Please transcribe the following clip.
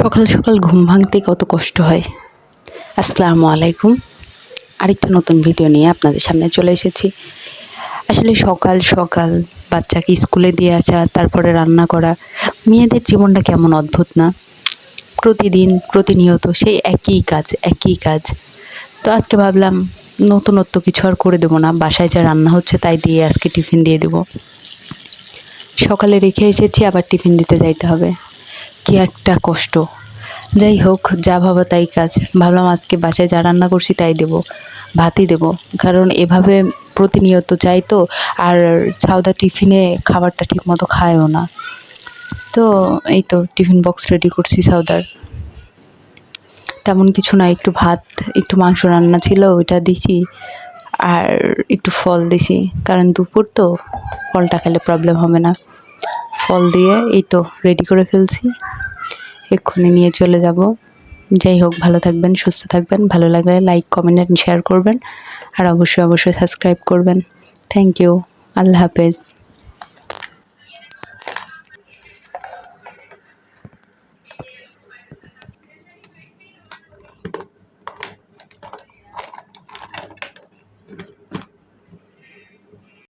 সকাল সকাল ঘুম ভাঙতে কত কষ্ট হয়। আসসালামু আলাইকুম। আরেকটা নতুন ভিডিও নিয়ে আপনাদের সামনে চলে এসেছি। আসলে সকাল সকাল বাচ্চাকে স্কুলে দিয়ে আসা, তারপরে রান্না করা, মেয়েদের জীবনটা কেমন অদ্ভুত না? প্রতিদিন, প্রতিনিয়ত সেই একই কাজ একই কাজ। তো আজকে ভাবলাম, নতুনত্ব কিছু আর করে দেবো না, বাসায় যা রান্না হচ্ছে তাই দিয়ে আজকে টিফিন দিয়ে দেবো। সকালে রেখে এসেছি, আবার টিফিন দিতে যাইতে হবে। কি একটা কষ্ট। যাই হোক, যা ভাবা তাই কাজ। ভাবলাম আজকে বাসায় যা রান্না করছি তাই দেব। ভাতই দেব। কারণ এভাবে প্রতিনিয়ত যাই তো, আর ছাউদা টিফিনে খাবারটা ঠিক মতো খায়ও না। তো এই তো টিফিন বক্স রেডি করছি সাউদার তেমন কিছু না, একটু ভাত, একটু মাংস রান্না ছিল, ওইটা দিছি, আর একটু ফল দিছি। কারণ দুপুর তো ফলটা খেলে প্রবলেম হবে না। ফল দিয়ে এই তো রেডি করে ফেলছি। এক্ষুনি নিয়ে চলে যাব। যাই হোক, ভালো থাকবেন, সুস্থ থাকবেন। ভালো লাগলে লাইক কমেন্ট অ্যান্ড শেয়ার করবেন। আর অবশ্যই অবশ্যই সাবস্ক্রাইব করবেন। থ্যাংক ইউ আল্লাহ হাফেজ।